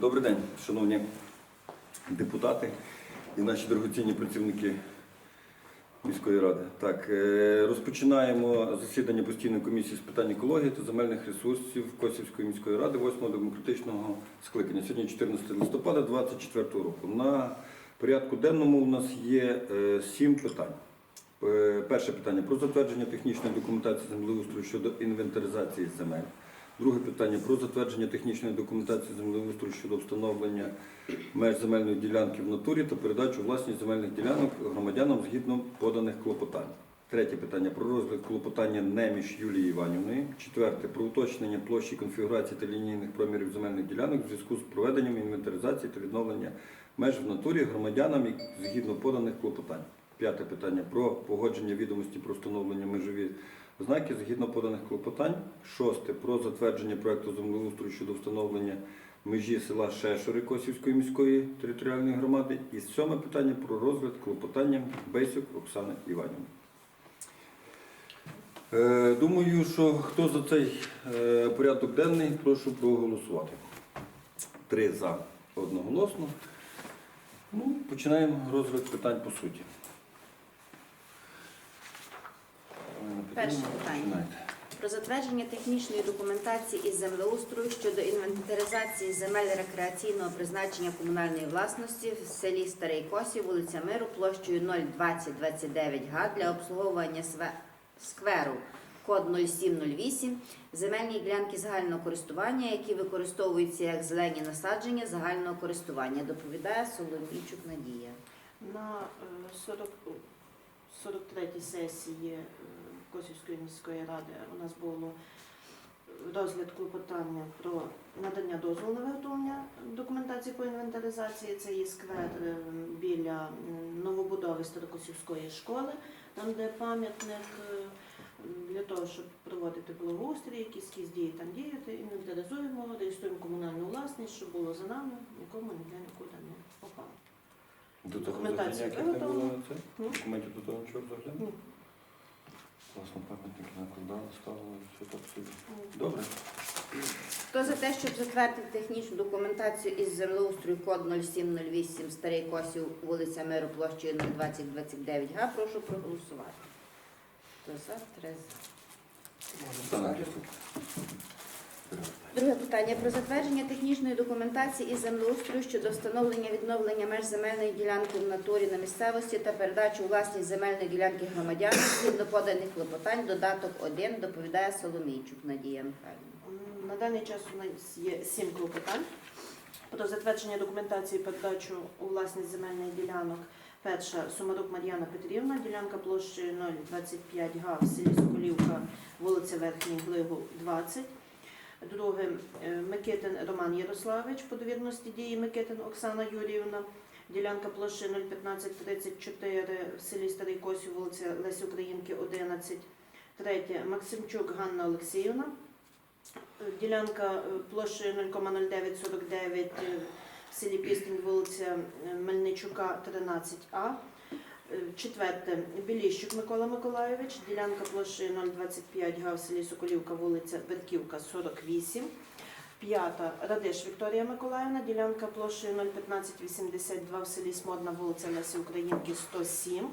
Добрий день, шановні депутати і наші дорогоцінні працівники міської ради. Так, е, розпочинаємо засідання постійної комісії з питань екології та земельних ресурсів Косівської міської ради 8-го демократичного скликання. Сьогодні 14 листопада 2024 року. На порядку денному у нас є е, сім питань. Е, Перше питання про затвердження технічної документації землеустрою щодо інвентаризації земель. Друге питання про затвердження технічної документації землеустрою щодо встановлення меж земельної ділянки в натурі та передачу власність земельних ділянок громадянам згідно поданих клопотань. Третє питання про розгляд клопотання Неміш Юлії Іванівної. Четверте про уточнення площі конфігурації та лінійних промірів земельних ділянок в зв'язку з проведенням інвентаризації та відновлення меж в натурі громадянам згідно поданих клопотань. П'яте питання про погодження відомості про встановлення межові знаки згідно поданих клопотань. Шосте про затвердження проекту землеустрою щодо встановлення межі села Шешори Косівської міської територіальної громади. І сьоме питання про розгляд клопотання Бейсюк Оксани Іванівни. Е, Думаю, що хто за цей е, порядок денний, прошу проголосувати. Три за одноголосно. Ну, починаємо розгляд питань по суті. Перше питання. Починайте. Про затвердження технічної документації із землеустрою щодо інвентаризації земель рекреаційного призначення комунальної власності в селі Старий Косів, вулиця Миру, площею 02029 га для обслуговування све- скверу код 0708, земельні ділянки загального користування, які використовуються як зелені насадження загального користування. Доповідає Соломійчук Надія. На е, 40, 43-й сесії е, Косівської міської ради у нас було розгляд клопотання про надання дозволу на виготовлення документації по інвентаризації. Це є сквер е, біля новобудови Старокосівської школи, там де пам'ятник е, для того, щоб проводити благоустрій, якісь якісь дії там діяти, інвентаризуємо, реєструємо комунальну власність, щоб було за нами, нікому ніде нікуди не попало. До того Документація виготовлена. Документів до того нічого взагалі? Ні. Власно, на накладали, ставили, все так собі. Добре. Хто за те, щоб затвердити технічну документацію із землеустрою код 0708 Старий Косів, вулиця Миру, площею 02029 га, прошу проголосувати. Хто за, три за. Так. Друге питання про затвердження технічної документації із землеустрою щодо встановлення відновлення меж земельної ділянки в натурі на місцевості та передачу власність земельної ділянки громадянам згідно поданих клопотань. Додаток 1 доповідає Соломійчук Надія Михайлівна. На даний час у нас є сім клопотань про затвердження документації передачу у власність земельних ділянок. Перша Сумарук Мар'яна Петрівна, ділянка площею 025 га в селі Соколівка, вулиця Верхній Глигу, 20. Друге е, Микитин Роман Ярославович, по довірності дії Микитин Оксана Юріївна, ділянка площею 01534 в селі Старий Косів, вулиця Лесі Українки, 11. Третє Максимчук Ганна Олексіївна, Ділянка е, площею 0,0949 е, в селі Пістень, вулиця Мельничука, 13А. Четверте Біліщук Микола Миколайович, ділянка площею 025 га в селі Соколівка, вулиця Берківка, 48. П'ята Радиш Вікторія Миколаївна, ділянка площею 01582 в селі Смодна, вулиця Лесі Українки, 107.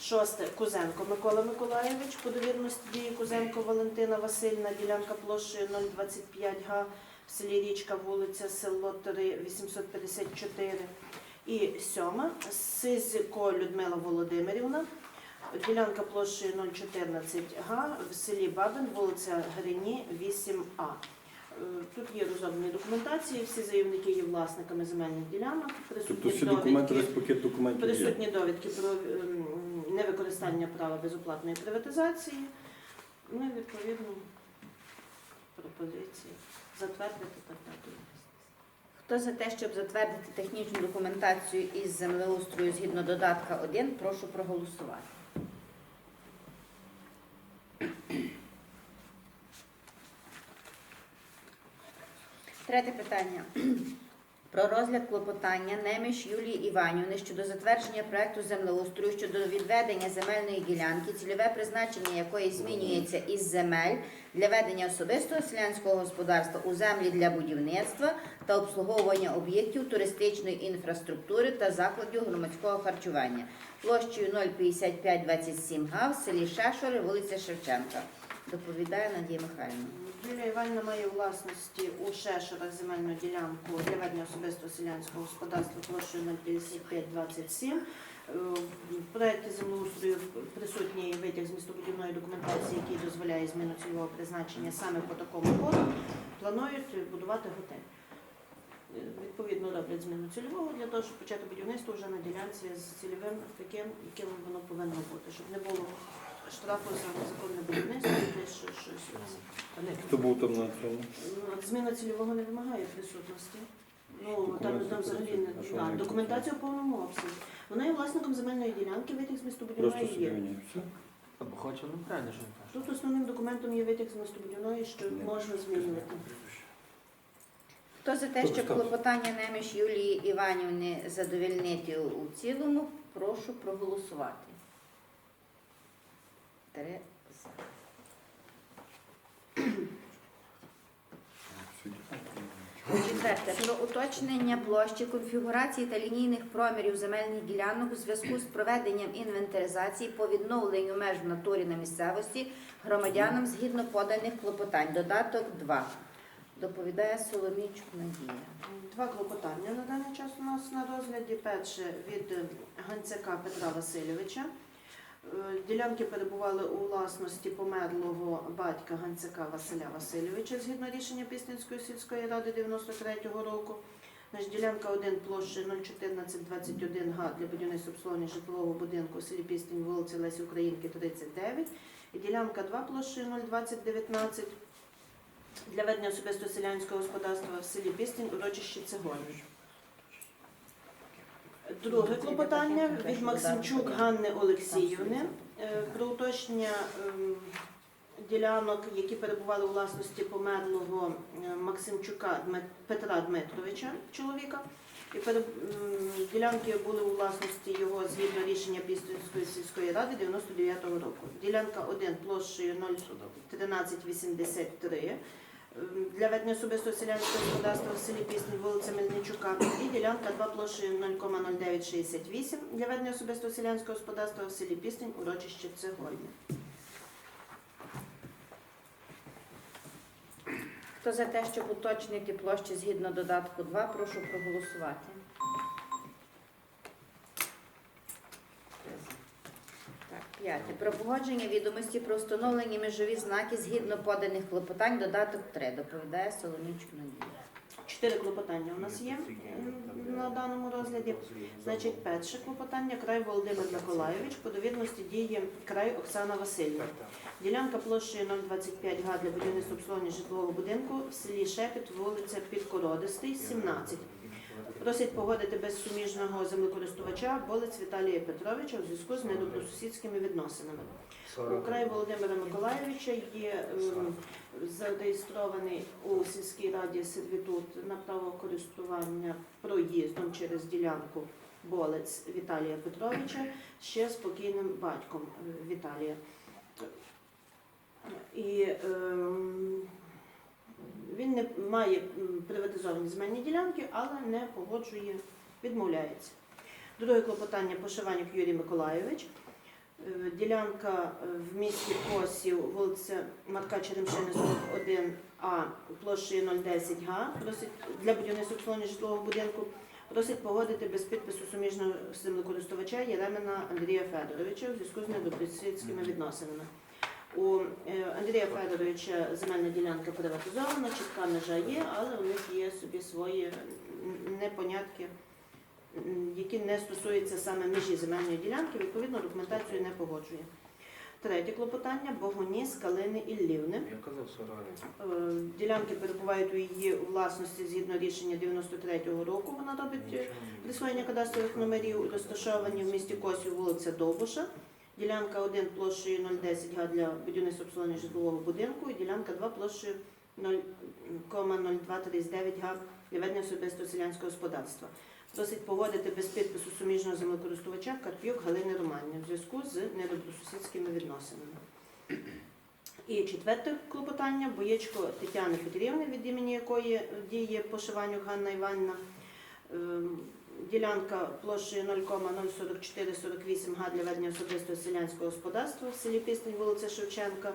Шосте Кузенко Микола Миколайович, по довірності дії Кузенко Валентина Васильівна, ділянка площею 025 га в селі Річка, вулиця Село 3, 854. І сьома Сизько Людмила Володимирівна, ділянка площею 014 га в селі Бабин, вулиця Грині, 8А. Е, Тут є розроблені документації, всі заявники є власниками земельних ділянок. Тобто Присутні всі документи, довідки- весь пакет документів є. Присутні довідки про ем, невикористання права безоплатної приватизації. Ну і відповідно пропозиції затвердити та дати. Хто за те, щоб затвердити технічну документацію із землеустрою згідно додатка 1, прошу проголосувати. Третє питання. Про розгляд клопотання Неміш Юлії Іванівни щодо затвердження проекту землеустрою щодо відведення земельної ділянки, цільове призначення якої змінюється із земель для ведення особистого селянського господарства у землі для будівництва та обслуговування об'єктів туристичної інфраструктури та закладів громадського харчування площею 05527 га в селі Шешори, вулиця Шевченка. Доповідає Надія Михайлівна. Юлія Іванівна має власності у Шешерах земельну ділянку для ведення особистого селянського господарства площею 05527. Е, В проєкті землеустрою присутній витяг з містобудівної документації, який дозволяє зміну цільового призначення саме по такому коду. Планують будувати готель. Е, Відповідно, роблять зміну цільового для того, щоб почати будівництво вже на ділянці з цільовим таким, яким воно повинно бути, щоб не було штрафу за незаконне будівництво десь щось. щось. Хто був там на цьому? Ну, Зміна цільового не вимагає присутності. Ну, там, там взагалі не що да, документація в повному обсязі. Вона є власником земельної ділянки, витяг з Просто містобудівної є. Все. Або хоче, ну правильно, що він каже. Тут основним документом є витяг з містобудівної, що Ні. можна змінювати. Хто за те, щоб за? клопотання Неміш Юлії Іванівни задовільнити у цілому, прошу проголосувати. Три за. Четверте. Про уточнення площі, конфігурації та лінійних промірів земельних ділянок у зв'язку з проведенням інвентаризації по відновленню меж в натурі на місцевості громадянам згідно поданих клопотань. Додаток 2. Доповідає Соломійчук Надія. Два клопотання на даний час у нас на розгляді. Перше від е, Ганцяка Петра Васильовича. Е, Ділянки перебували у власності померлого батька Ганцяка Василя Васильовича згідно рішення Пісненської сільської ради 93-го року. Ділянка 1 площі 01421 га для будівництва обслуговування житлового будинку у селі Пістень, вулиці Лесі Українки, 39. І ділянка 2 площі 02019 для ведення особистого селянського господарства в селі Пістень, урочище Цегоні. Друге клопотання від Максимчук Ганни Олексіївни е, про уточнення ем, ділянок, які перебували у власності померлого е, Максимчука Дмит- Петра Дмитровича, чоловіка. І пере- м, ділянки були у власності його згідно рішення Пістинської сільської ради 99-го року. Ділянка 1 площею 01383 ем, для ведення особистого селянського господарства в селі Пісні вулиця Мельничука і ділянка 2 площею 0,0968 для ведення особистого селянського господарства в селі Піснень урочище Цегольне. Хто за те, щоб уточнити площі згідно додатку 2, прошу проголосувати. Так, п'яте. Про погодження відомості про встановлені межові знаки згідно поданих клопотань додаток 3. Доповідає Соломічку Надія. Чотири клопотання у нас є м, на даному розгляді. Значить, перше клопотання край Володимир Миколайович, по довідності діє край Оксана Васильівна. Ділянка площею 025 га для будівництва обслуговування житлового будинку в селі Шепіт, вулиця Підкородистий, 17. Просять погодити без суміжного землекористувача Болець Віталія Петровича у зв'язку з недобросусідськими відносинами. У Володимира Миколайовича є ем, зареєстрований у сільській раді сервітут на право користування проїздом через ділянку Болець Віталія Петровича ще спокійним батьком е, Віталія. І ем, він не має приватизовані земельні ділянки, але не погоджує, відмовляється. Друге клопотання Пошиванюк Юрій Миколайович. Е, Ділянка е, в місті Косів, вулиця Марка Черемшини, 41А, площею 010 га, просить для будівництва обслуговування житлового будинку. Просить погодити без підпису суміжного землекористувача Єремина Андрія Федоровича у зв'язку з недобросусідськими відносинами. У е, Андрія Федоровича земельна ділянка приватизована, чітка межа є, але у них є собі свої непонятки, які не стосуються саме межі земельної ділянки, відповідно документацію не погоджує. Третє клопотання Богоніс Калини Іллівни. Я казав, що реально. Е, Ділянки перебувають у її власності згідно рішення 93-го року. Вона робить присвоєння кадастрових номерів, розташовані в місті Косів, вулиця Довбуша. Ділянка 1 площею 010 га для будівництва обслуговування житлового будинку і ділянка 2 площею 0,0239 га для ведення особистого селянського господарства. Просить погодити без підпису суміжного землекористувача Карп'юк Галини Романівни в зв'язку з недобросусідськими відносинами. І четверте клопотання Боєчко Тетяни Петрівни, від імені якої діє пошиванню Ганна Іванівна. Ем, Ділянка площею 0,04448 га для ведення особистого селянського господарства в селі Пістень, вулиця Шевченка.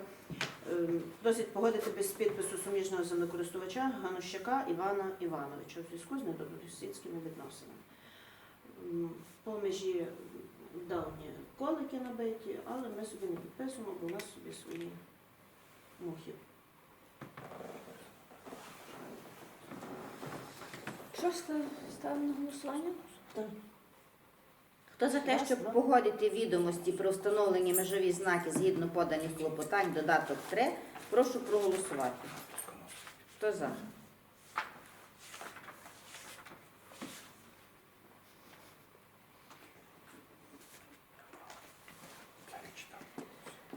Ем, Просить погодити без підпису суміжного землекористувача Ганущака Івана Івановича у зв'язку з недобросусідськими відносинами. По межі давні колики набиті, але ми собі не підписуємо, бо у нас собі свої мухи. Що ставимо на голосування? Так. Хто за те, щоб погодити відомості про встановлені межові знаки згідно поданих клопотань, додаток 3, прошу проголосувати. Хто за?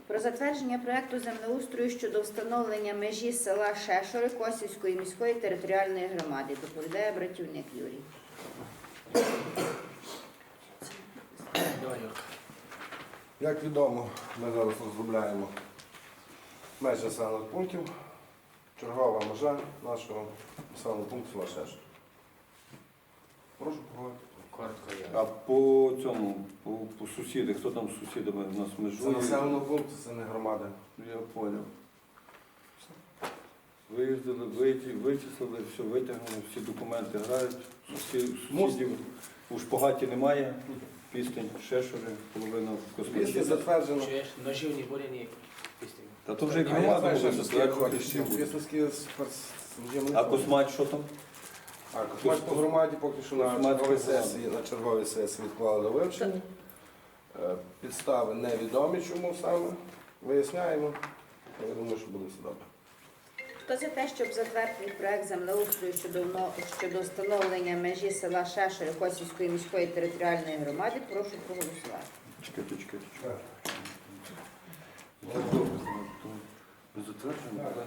Про затвердження проекту землеустрою щодо встановлення межі села Шешори Косівської міської територіальної громади. Доповідає братівник Юрій. Давай, Юрка. Як відомо, ми зараз розробляємо межі населених пунктів. Чергова межа нашого населеного пункту села Шеш. Прошу поговорити. Коротко А по цьому, по, по сусідах, хто там з сусідами в нас Це межує? населений пункт, це не громада. Я понял. Виїздили, вийти, вичислили, все витягнули, всі документи грають. Сусід, сусідів у шпагаті немає. Пістень, шешори, половина Після космічна. затверджено. Чуєш, ножів не пісні. Та то вже як А я громада знаю, буде що затверджувати всі будуть. Пісницькі спецслужби. А космач що там? А космач по громаді поки що на Космач черговій сесії, на черговій сесії відклали до вивчення. Е, Підстави невідомі, чому саме. Виясняємо. Я думаю, що буде все добре. Хто за те, щоб затвердити проект землеустрою щодо, вно- щодо встановлення межі села Шешори Косівської міської територіальної громади, прошу проголосувати. Чекайте, чекайте, чекайте. Так добре, то ми затверджуємо. так?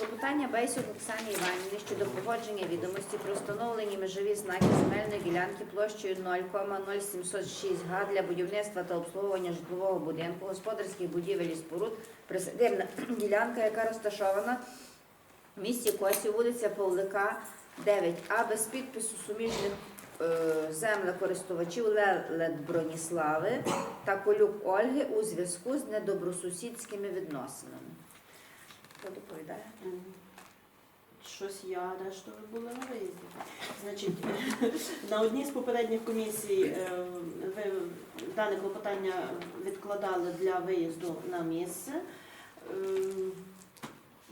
Клопотання Бейсюк Оксані Іванівни щодо погодження відомості про встановлені межові знаки земельної ділянки площею 0,0706 га для будівництва та обслуговування житлового будинку, господарських будівель і споруд, присадибна ділянка, яка розташована в місті Косів, вулиця Павлика, 9А, без підпису суміжних е, землекористувачів Лелет Броніслави та Колюк Ольги у зв'язку з недобросусідськими відносинами. Хто доповідає? Щось я решту ви були на виїзді. Значить, на одній з попередніх комісій е, ви дане клопотання відкладали для виїзду на місце. Ем,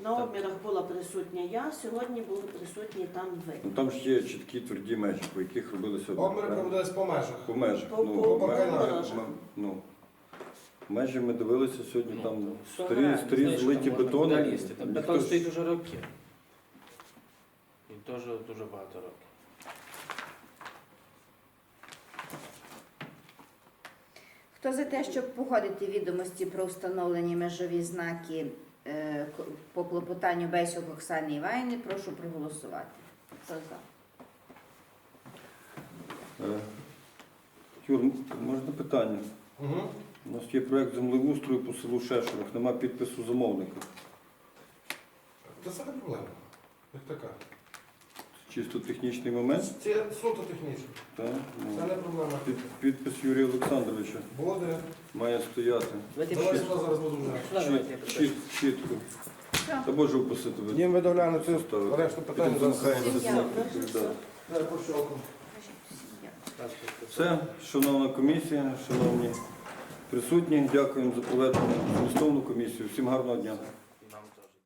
На обмірах була присутня я, сьогодні були присутні там ви. Ну там ж є чіткі тверді межі, по яких робилися Обмір проводились по межах. по межах. По- Ну, по- по межі- межах. ну, межі ми дивилися сьогодні, Ну, там старі, старі знаєш, злиті там можна бетони. куди лізти. Там Ніхто бетон ж- стоїть уже роки. І теж дуже багато років. Хто за те, щоб погодити відомості про встановлені межові знаки е, к- по клопотанню Бесюк Оксани Іванівни, прошу проголосувати. Хто за? Е, Юр, можна питання? Угу. У нас є проєкт землеустрою по селу Шешорах, нема підпису замовника. Та це не проблема. Як така. Чисто технічний момент. Це суто технічно. Так? Це Ну, не проблема. під, підпис Юрія Олександровича Буде. має стояти. Давайте Давай сюди зараз буду вже. Сюди давайте, я Чіт, чітко. Та Боже упасити ви. Їм видавляємо цю Ставити. решту питань. Підемо зараз. замахаємо, це пощелкну. Все, шановна комісія, шановні присутні, дякуємо за проведену змістовну комісію. Всім гарного дня.